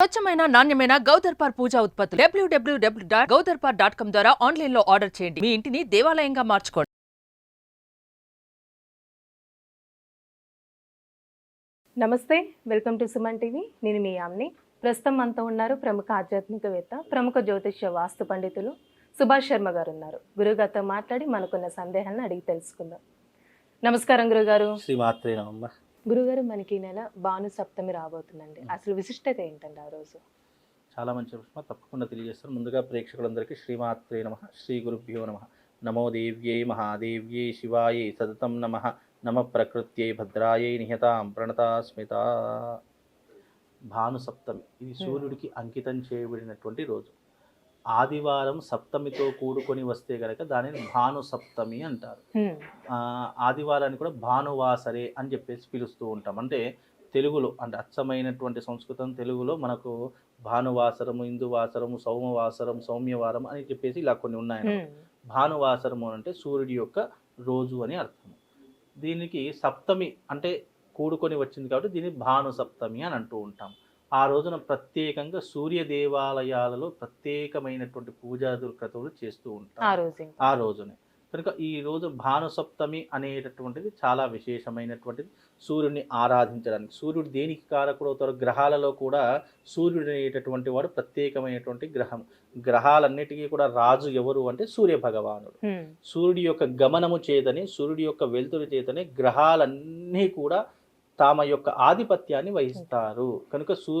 స్వచ్ఛమైన నాణ్యమైన గౌదర్పార్ పూజా ఉత్పత్తులు. W W W dot Goudarpar dot com ద్వారా ఆన్లైన్లో ఆర్డర్ చేయండి. మీ ఇంటిని దేవాలయంగా మార్చుకోండి. నమస్తే వెల్కమ్ టు సుమన్ టీవీ. నేను మీ యామ్ని. ప్రస్తుతం మనతో ఉన్నారు ప్రముఖ ఆధ్యాత్మికవేత్త ప్రముఖ జ్యోతిష్య వాస్తు పండితులు సుభాష్ శర్మ గారు ఉన్నారు గురుగారితో మాట్లాడి మనకున్న సందేహాలను అడిగి తెలుసుకుందాం. నమస్కారం గురుగారు శ్రీమాత్రే నమ్మ గురుగారు మనకి ఈ నెల భాను సప్తమి రాబోతుందండి అసలు విశిష్టత ఏంటండి ఆ రోజు? చాలా మంచి ప్రశ్న తప్పకుండా తెలియజేస్తాను ముందుగా ప్రేక్షకులందరికీ శ్రీమాత్రే నమ శ్రీ గురుభ్యో నమ. నమో దేవ్యై మహాదేవ్యై శివాయై సతతం నమ. నమ ప్రకృత్యై భద్రాయై నిహతాం ప్రణతాస్మిత. భాను సప్తమి ఇది సూర్యుడికి అంకితం చేయబడినటువంటి రోజు. ఆదివారం సప్తమితో కూడుకొని వస్తే గనక దానిని భాను సప్తమి అంటారు ఆదివారాన్ని కూడా భానువాసరే అని చెప్పేసి పిలుస్తూ ఉంటాం. అంటే తెలుగులో అంటే అచ్చమైనటువంటి సంస్కృతం తెలుగులో మనకు భానువాసరము ఇందువాసరము సౌమవాసరం సౌమ్యవారం అని చెప్పేసి ఇలా కొన్ని ఉన్నాయి. భానువాసరము అంటే సూర్యుడి యొక్క రోజు అని అర్థం దీనికి సప్తమి అంటే కూడుకొని వచ్చింది కాబట్టి దీన్ని భాను సప్తమి అని అంటూ ఉంటాం. ఆ రోజున ప్రత్యేకంగా సూర్య దేవాలయాలలో ప్రత్యేకమైనటువంటి పూజా క్రతువులు చేస్తూ ఆ ఉంటాం రోజు ఇంకా. ఆ రోజునే. కనుక ఈ రోజు భానుసప్తమి అనేటటువంటిది చాలా విశేషమైనటువంటిది. సూర్యుడిని ఆరాధించడానికి సూర్యుడు దేనికి కారకుడు అవుతారు గ్రహాలలో కూడా సూర్యుడు అనేటటువంటి వాడు ప్రత్యేకమైనటువంటి గ్రహం. గ్రహాలన్నిటికీ కూడా రాజు ఎవరు అంటే సూర్య భగవానుడు. సూర్యుడి యొక్క గమనము చేతనే సూర్యుడి యొక్క వెలుతురు చేతనే గ్రహాలన్నీ కూడా తమ యొక్క ఆధిపత్యాన్ని వహిస్తారు కనుక సూ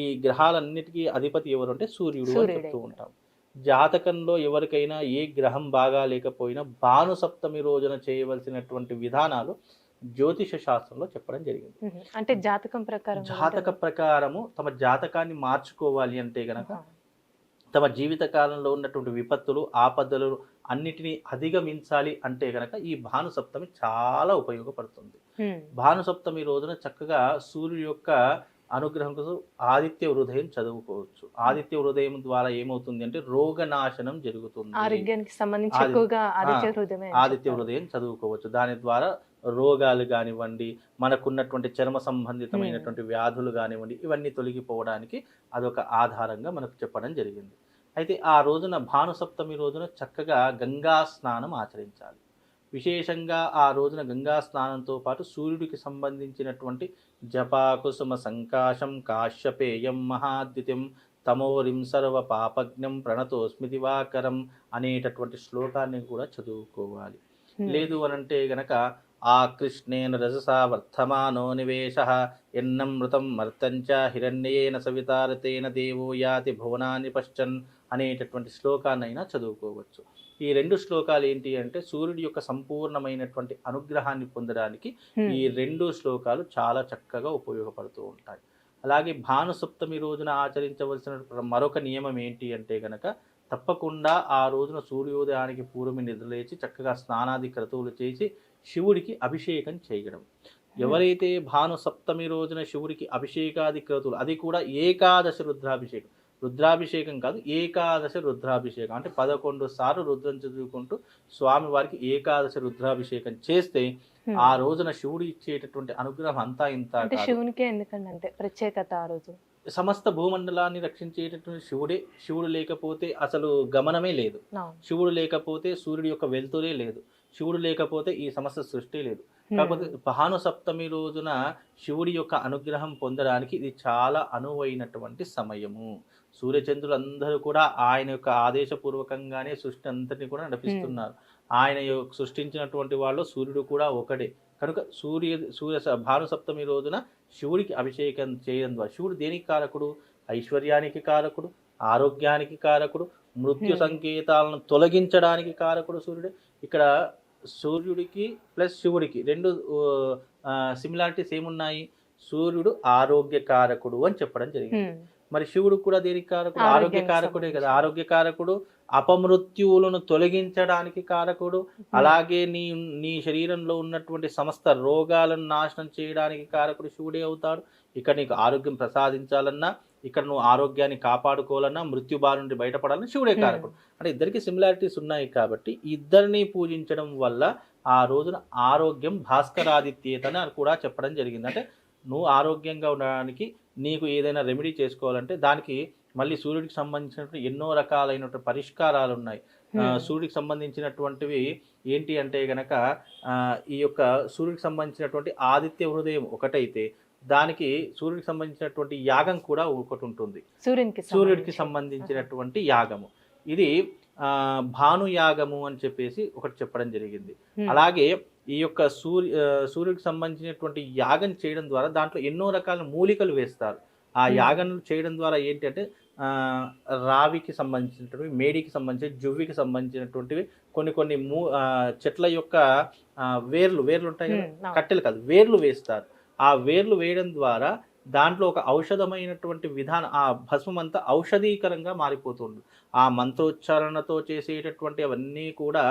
ఈ గ్రహాలన్నిటికీ అధిపతి ఎవరు అంటే సూర్యుడు అని. చెప్తూ ఉంటాం జాతకంలో ఎవరికైనా ఏ గ్రహం బాగా లేకపోయినా భాను సప్తమి రోజున చేయవలసినటువంటి విధానాలు జ్యోతిష శాస్త్రంలో చెప్పడం జరిగింది. అంటే జాతకం ప్రకారం జాతక ప్రకారము తమ జాతకాన్ని మార్చుకోవాలి అంటే గనక. తమ జీవిత కాలంలో ఉన్నటువంటి విపత్తులు ఆపదలు అన్నిటినీ అధిగమించాలి అంటే గనక ఈ భాను సప్తమి చాలా ఉపయోగపడుతుంది. భాను సప్తమి రోజున చక్కగా సూర్యుడి యొక్క అనుగ్రహం కోసం ఆదిత్య హృదయం చదువుకోవచ్చు. ఆదిత్య హృదయం ద్వారా ఏమవుతుంది అంటే రోగనాశనం జరుగుతుంది. ఆరోగ్యానికి సంబంధించి ఎక్కువగా ఆదిత్య అని ఆదిత్య. హృదయం చదువుకోవచ్చు. దాని ద్వారా రోగాలు కానివ్వండి మనకున్నటువంటి చర్మ సంబంధితమైనటువంటి వ్యాధులు కానివ్వండి ఇవన్నీ తొలగిపోవడానికి అదొక ఆధారంగా మనకు చెప్పడం జరిగింది. అయితే ఆ రోజున భానుసప్తమి రోజున చక్కగా గంగా స్నానం ఆచరించాలి విశేషంగా ఆ రోజున గంగా స్నానంతో పాటు సూర్యుడికి సంబంధించినటువంటి జపాకుసుమ సంకాశం కాశ్యపేయం మహాద్యుతిం తమోరిం సర్వ పాపజ్ఞం ప్రణతోస్మి దివాకరం అనేటటువంటి శ్లోకాన్ని కూడా చదువుకోవాలి. లేదు అనంటే గనక ఆ కృష్ణేన రజసా వర్ధమానో నివేశ ఎన్నమృతం మర్తంచ హిరణ్యేన సవితారతేన దేవో యాతి భువనాన్ని పశ్చన్ అనేటటువంటి శ్లోకాన్నైనా చదువుకోవచ్చు. ఈ రెండు శ్లోకాలు ఏంటి అంటే సూర్యుడి యొక్క సంపూర్ణమైనటువంటి అనుగ్రహాన్ని పొందడానికి. ఈ రెండు శ్లోకాలు చాలా చక్కగా ఉపయోగపడుతూ ఉంటాయి. అలాగే భానుసప్తమి రోజున ఆచరించవలసిన మరొక నియమం ఏంటి అంటే గనక తప్పకుండా ఆ రోజున సూర్యోదయానికి పూర్వమి నిద్రలేచి చక్కగా స్నానాది క్రతువులు చేసి శివుడికి అభిషేకం చేయడం. ఎవరైతే భాను సప్తమి రోజున శివుడికి అభిషేకాది క్రతువులు అది కూడా ఏకాదశ రుద్రాభిషేకం. రుద్రాభిషేకం కాదు ఏకాదశ రుద్రాభిషేకం అంటే పదకొండు సార్లు రుద్రం చదువుకుంటూ స్వామివారికి ఏకాదశ రుద్రాభిషేకం చేస్తే. ఆ రోజున శివుడు ఇచ్చేటటువంటి అనుగ్రహం అంతా ఇంత. శివునికే ఎందుకండి అంటే ప్రత్యేకత ఆ రోజు సమస్త భూమండలాన్ని రక్షించేటటువంటి శివుడే శివుడు లేకపోతే అసలు గమనమే లేదు. శివుడు లేకపోతే సూర్యుడి యొక్క వెలుతురే లేదు శివుడు లేకపోతే ఈ సమస్త సృష్టి లేదు. కాకపోతే భాను సప్తమి రోజున శివుడి యొక్క అనుగ్రహం పొందడానికి ఇది చాలా అనువైనటువంటి సమయము సూర్యచంద్రులు అందరూ కూడా ఆయన యొక్క ఆదేశపూర్వకంగానే సృష్టి అంతటిని కూడా నడిపిస్తున్నారు. ఆయన సృష్టించినటువంటి వాళ్ళు సూర్యుడు కూడా ఒకడే. కనుక సూర్య సూర్య స- భాను సప్తమి రోజున శివుడికి అభిషేకం చేయడం ద్వారా శివుడు దేనికి కారకుడు? ఐశ్వర్యానికి కారకుడు ఆరోగ్యానికి కారకుడు మృత్యు. సంకేతాలను తొలగించడానికి కారకుడు సూర్యుడు. ఇక్కడ సూర్యుడికి ప్లస్ శివుడికి రెండు సిమిలారిటీస్ ఏమున్నాయి? సూర్యుడు ఆరోగ్య కారకుడు అని చెప్పడం జరిగింది. మరి శివుడు కూడా దేనికి కారకుడు? ఆరోగ్య కారకుడే కదా. ఆరోగ్య కారకుడు అపమృత్యువులను తొలగించడానికి కారకుడు అలాగే నీ నీ శరీరంలో ఉన్నటువంటి సమస్త రోగాలను నాశనం చేయడానికి కారకుడు శివుడే అవుతాడు. ఇక్కడ నీకు ఆరోగ్యం ప్రసాదించాలన్నా ఇక్కడ నువ్వు ఆరోగ్యాన్ని కాపాడుకోవాలన్నా మృత్యు బారి నుండి బయటపడాలన్నా శివుడే. కారకుడు. అంటే ఇద్దరికి సిమిలారిటీస్ ఉన్నాయి కాబట్టి ఇద్దరిని పూజించడం వల్ల ఆ రోజున ఆరోగ్యం భాస్కరాదిత్యేత అని కూడా చెప్పడం జరిగింది. అంటే నువ్వు ఆరోగ్యంగా ఉండడానికి నీకు ఏదైనా రెమెడీ చేసుకోవాలంటే దానికి మళ్ళీ సూర్యుడికి సంబంధించినటువంటి ఎన్నో రకాలైనటువంటి పరిష్కారాలు ఉన్నాయి Hmm. సూర్యుడికి సంబంధించినటువంటివి ఏంటి అంటే గనక ఈ యొక్క సూర్యుడికి సంబంధించినటువంటి ఆదిత్య హృదయం ఒకటైతే దానికి సూర్యుడికి సంబంధించినటువంటి యాగం కూడా ఒకటి ఉంటుంది సూర్యునికి సూర్యుడికి సంబంధించి. సంబంధించినటువంటి యాగము ఇది భాను యాగము అని చెప్పేసి ఒకటి చెప్పడం జరిగింది Hmm. అలాగే ఈ యొక్క సూర్య సూర్యుడికి సంబంధించినటువంటి యాగం చేయడం ద్వారా దాంట్లో ఎన్నో రకాల మూలికలు వేస్తారు. ఆ. యాగం చేయడం ద్వారా ఏంటంటే ఆ, రావికి సంబంధించినటువంటి మేడికి సంబంధించి జువ్వికి సంబంధించినటువంటివి కొన్ని కొన్ని మూ చెట్ల యొక్క వేర్లు వేర్లు ఉంటాయి కదా. కట్టెలు కాదు వేర్లు వేస్తారు. ఆ వేర్లు వేయడం ద్వారా దాంట్లో ఒక ఔషధమైనటువంటి విధానం ఆ భస్మం అంతా ఔషధీకరంగా మారిపోతుంది. ఆ మంత్రోచ్చారణతో చేసేటటువంటి అవన్నీ కూడా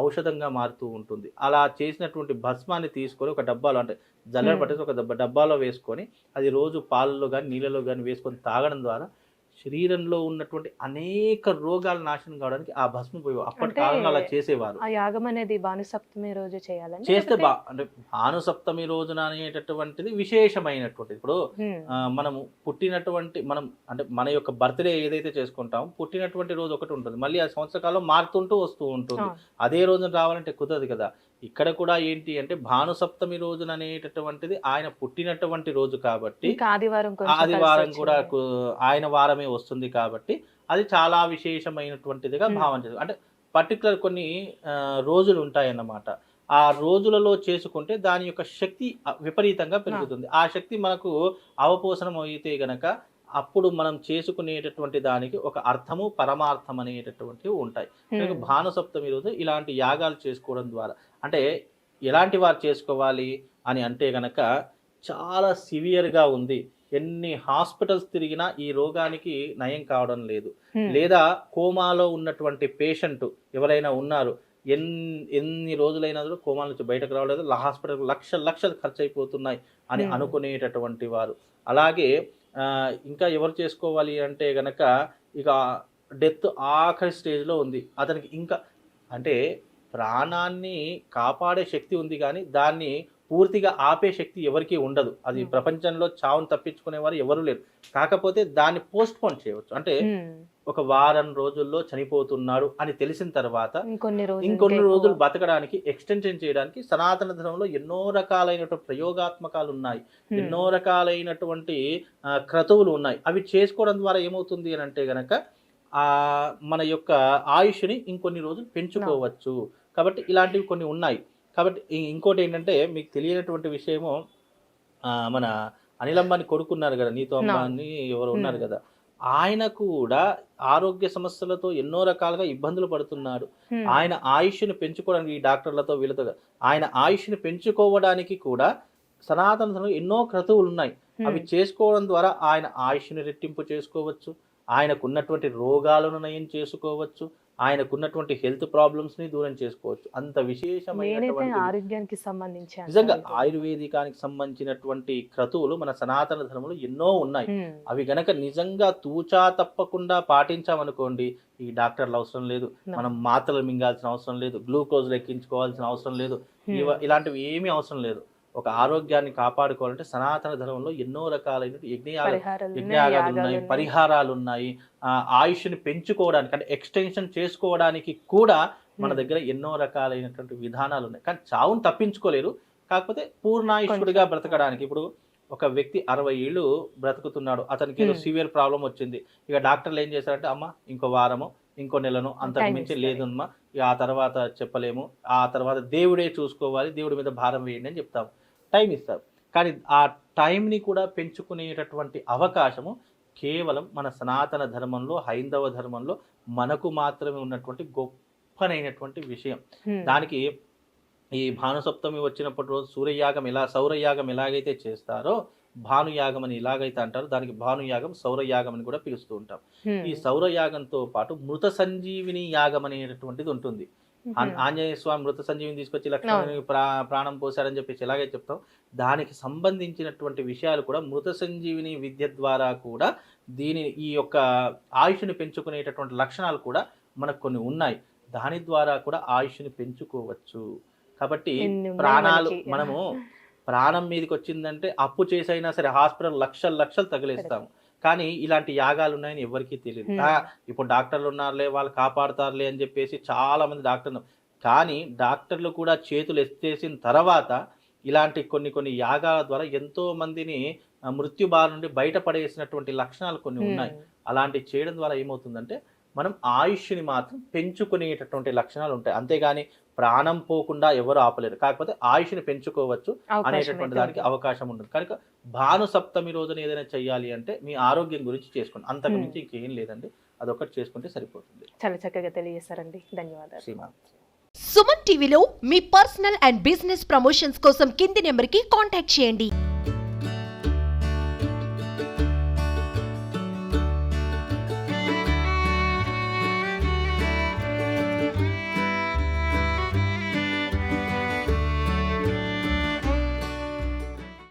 ఔషధంగా మారుతూ ఉంటుంది అలా చేసినటువంటి భస్మాన్ని తీసుకొని ఒక డబ్బాలో అంటే జల్లెడ. పట్టేసి ఒక డబ్బా డబ్బాలో వేసుకొని అది రోజు పాలలో కానీ నీళ్ళలో కానీ వేసుకొని తాగడం ద్వారా శరీరంలో ఉన్నటువంటి అనేక రోగాలు నాశనం కావడానికి ఆ భస్మం పోయి అప్పటి కాలంలో అలా చేసేవారు. ఆ యాగం అనేది భానుసప్తమి రోజు చేయాలండి చేస్తే బా అంటే భానుసప్తమి రోజున అనేటటువంటిది విశేషమైనటువంటిది ఇప్పుడు. ఆ, మనము పుట్టినటువంటి మనం అంటే మన యొక్క బర్త్డే ఏదైతే చేసుకుంటామో పుట్టినటువంటి రోజు ఒకటి ఉంటుంది. మళ్ళీ ఆ సంవత్సర కాలం మారుతుంటూ వస్తూ ఉంటుంది. అదే రోజున రావాలంటే కుదరదు కదా. ఇక్కడ కూడా ఏంటి అంటే భానుసప్తమి రోజున అనేటటువంటిది ఆయన పుట్టినటువంటి రోజు కాబట్టి ఆదివారం ఆదివారం కూడా ఆయన వారమే వస్తుంది కాబట్టి అది చాలా విశేషమైనటువంటిదిగా. భావించదు అంటే పర్టికులర్ కొన్ని రోజులు ఉంటాయన్నమాట. ఆ రోజులలో చేసుకుంటే దాని యొక్క శక్తి విపరీతంగా పెరుగుతుంది. ఆ. శక్తి మనకు అవపోసనం అయితే గనక అప్పుడు మనం చేసుకునేటటువంటి దానికి ఒక అర్థము పరమార్థం అనేటటువంటివి ఉంటాయి. భానుసప్తమి రోజు ఇలాంటి యాగాలు చేసుకోవడం ద్వారా అంటే ఎలాంటి వారు చేసుకోవాలి అని అంటే గనక చాలా సివియర్గా ఉంది ఎన్ని హాస్పిటల్స్ తిరిగినా ఈ రోగానికి నయం కావడం లేదు. లేదా కోమాలో ఉన్నటువంటి పేషెంట్ ఎవరైనా ఉన్నారు ఎన్ ఎన్ని రోజులైనా కూడా కోమా నుంచి బయటకు రావలేదు హాస్పిటల్ లక్షల లక్షలు ఖర్చు అయిపోతున్నాయి అని. అనుకునేటటువంటి వారు అలాగే ఇంకా ఎవరు చేసుకోవాలి అంటే గనక ఇక డెత్ ఆఖరి స్టేజ్లో ఉంది. అతనికి ఇంకా అంటే ప్రాణాన్ని కాపాడే శక్తి ఉంది కానీ దాన్ని పూర్తిగా ఆపే శక్తి ఎవరికీ ఉండదు అది Hmm. ప్రపంచంలో చావును తప్పించుకునేవారు ఎవరు లేరు కాకపోతే దాన్ని పోస్ట్ పోన్ చేయవచ్చు అంటే Hmm. ఒక వారం రోజుల్లో చనిపోతున్నాడు అని తెలిసిన తర్వాత ఇంకొన్ని రోజులు. బతకడానికి ఎక్స్టెన్షన్ చేయడానికి సనాతన ధర్మంలో ఎన్నో రకాలైనటువంటి ప్రయోగాత్మకాలు ఉన్నాయి Hmm. ఎన్నో రకాలైనటువంటి క్రతువులు ఉన్నాయి అవి చేసుకోవడం ద్వారా ఏమవుతుంది అని అంటే గనక ఆ మన యొక్క ఆయుష్ని ఇంకొన్ని రోజులు పెంచుకోవచ్చు కాబట్టి ఇలాంటివి కొన్ని ఉన్నాయి కాబట్టి ఇంకోటి ఏంటంటే మీకు తెలియనటువంటి విషయము మన అనిలంబాని కొడుకున్నారు కదా నీతో. అని ఎవరు ఉన్నారు. కదా ఆయన కూడా ఆరోగ్య సమస్యలతో ఎన్నో రకాలుగా ఇబ్బందులు పడుతున్నాడు. ఆయన ఆయుష్ని పెంచుకోవడానికి ఈ డాక్టర్లతో వీళ్ళతో. ఆయన ఆయుష్ని పెంచుకోవడానికి కూడా సనాతన ధర్మంలో ఎన్నో క్రతువులు ఉన్నాయి. అవి చేసుకోవడం ద్వారా ఆయన ఆయుష్ని రెట్టింపు చేసుకోవచ్చు ఆయనకున్నటువంటి రోగాలను నయం చేసుకోవచ్చు ఆయనకున్నటువంటి హెల్త్ ప్రాబ్లమ్స్ని దూరం చేసుకోవచ్చు. అంత విశేషమైనటువంటి ఆరోగ్యానికి సంబంధించి నిజంగా. ఆయుర్వేదికానికి సంబంధించినటువంటి క్రతువులు మన సనాతన ధర్మంలో ఎన్నో ఉన్నాయి. అవి గనక నిజంగా తూచా తప్పకుండా పాటించామనుకోండి ఈ డాక్టర్లు అవసరం లేదు. మనం మాత్రలు మింగాల్సిన అవసరం లేదు. గ్లూకోజ్ లెక్కించుకోవాల్సిన అవసరం లేదు. ఇలాంటివి ఏమీ అవసరం లేదు. ఒక ఆరోగ్యాన్ని కాపాడుకోవాలంటే సనాతన ధర్మంలో ఎన్నో రకాలైన యజ్ఞయాలు పరిహారాలు ఉన్నాయి, యజ్ఞయాగాలు యాగాలు ఉన్నాయి. పరిహారాలు ఉన్నాయి ఆ, ఆయుష్ని పెంచుకోవడానికి అంటే ఎక్స్టెన్షన్ చేసుకోవడానికి కూడా మన. దగ్గర ఎన్నో రకాలైనటువంటి విధానాలు ఉన్నాయి కానీ చావును తప్పించుకోలేరు కాకపోతే పూర్ణాయుష్కుడిగా కొంచెం. బ్రతకడానికి ఇప్పుడు ఒక వ్యక్తి అరవై ఏళ్ళు బ్రతుకుతున్నాడు అతనికి ఏదో. సివియర్ ప్రాబ్లం వచ్చింది ఇక డాక్టర్లు ఏం చేశారంటే అమ్మ ఇంకో వారము ఇంకో నెలను అంతకు మించి. లేదమ్మా ఇక ఆ తర్వాత చెప్పలేము ఆ తర్వాత దేవుడే చూసుకోవాలి దేవుడి మీద భారం వేయండి అని చెప్తాం టైం ఇస్తారు కానీ ఆ టైంని కూడా పెంచుకునేటటువంటి అవకాశము కేవలం మన సనాతన ధర్మంలో హైందవ ధర్మంలో మనకు మాత్రమే ఉన్నటువంటి గొప్పనైనటువంటి విషయం. దానికి ఈ భానుసప్తమి వచ్చినప్పటి రోజు సూర్యయాగం ఎలా సౌరయాగం ఎలాగైతే చేస్తారో భానుయాగం అని ఎలాగైతే అంటారో దానికి భానుయాగం సౌరయాగం అని కూడా పిలుస్తూ ఉంటాం. ఈ సౌరయాగంతో పాటు మృత సంజీవిని యాగం అనేటటువంటిది ఉంటుంది. ఆంజనేయ స్వామి మృత సంజీవిని తీసుకొచ్చి లక్ష్మణుని ప్రా ప్రాణం పోశారని చెప్పేసి ఎలాగైతే చెప్తాం. దానికి సంబంధించినటువంటి విషయాలు కూడా మృత సంజీవిని విద్య ద్వారా కూడా దీని ఈ యొక్క ఆయుష్ని పెంచుకునేటటువంటి లక్షణాలు కూడా మనకు కొన్ని ఉన్నాయి. దాని ద్వారా కూడా ఆయుష్ని పెంచుకోవచ్చు. కాబట్టి ప్రాణాలు. మనము ప్రాణం మీదకి వచ్చిందంటే అప్పు చేసైనా సరే హాస్పిటల్ లక్షలు లక్షలు తగిలేస్తాము. కానీ ఇలాంటి యాగాలు ఉన్నాయని ఎవరికీ తెలియదు ఇప్పుడు డాక్టర్లు ఉన్నారులే వాళ్ళు కాపాడుతారులే అని చెప్పేసి చాలా మంది డాక్టర్లు కానీ డాక్టర్లు కూడా చేతులు ఎత్తేసిన తర్వాత ఇలాంటి కొన్ని కొన్ని యాగాల ద్వారా ఎంతో మందిని మృత్యు బారి నుండి బయటపడేసినటువంటి లక్షణాలు కొన్ని ఉన్నాయి. అలాంటి చేయడం ద్వారా ఏమవుతుందంటే మనం ఆయుష్ని మాత్రం పెంచుకునేటటువంటి లక్షణాలు ఉంటాయి. అంతేగాని ప్రాణం పోకుండా ఎవరు ఆపలేరు. కాకపోతే ఆయుష్ని పెంచుకోవచ్చు అనేటటువంటి దానికి. అవకాశం ఉంటుంది. కనుక భాను సప్తమి రోజున ఏదైనా చెయ్యాలి అంటే మీ ఆరోగ్యం గురించి చేసుకోండి. అంతకు. మించి ఇంకేం లేదండి. అదొకటి చేసుకుంటే సరిపోతుంది. చాలా చక్కగా తెలియజేశారండి. ధన్యవాదాలు. శ్రీమాన్. సుమన్ టీవీలో మీ పర్సనల్ అండ్ బిజినెస్ ప్రమోషన్స్ కోసం కింది నెంబర్కి కాంటాక్ట్ చేయండి.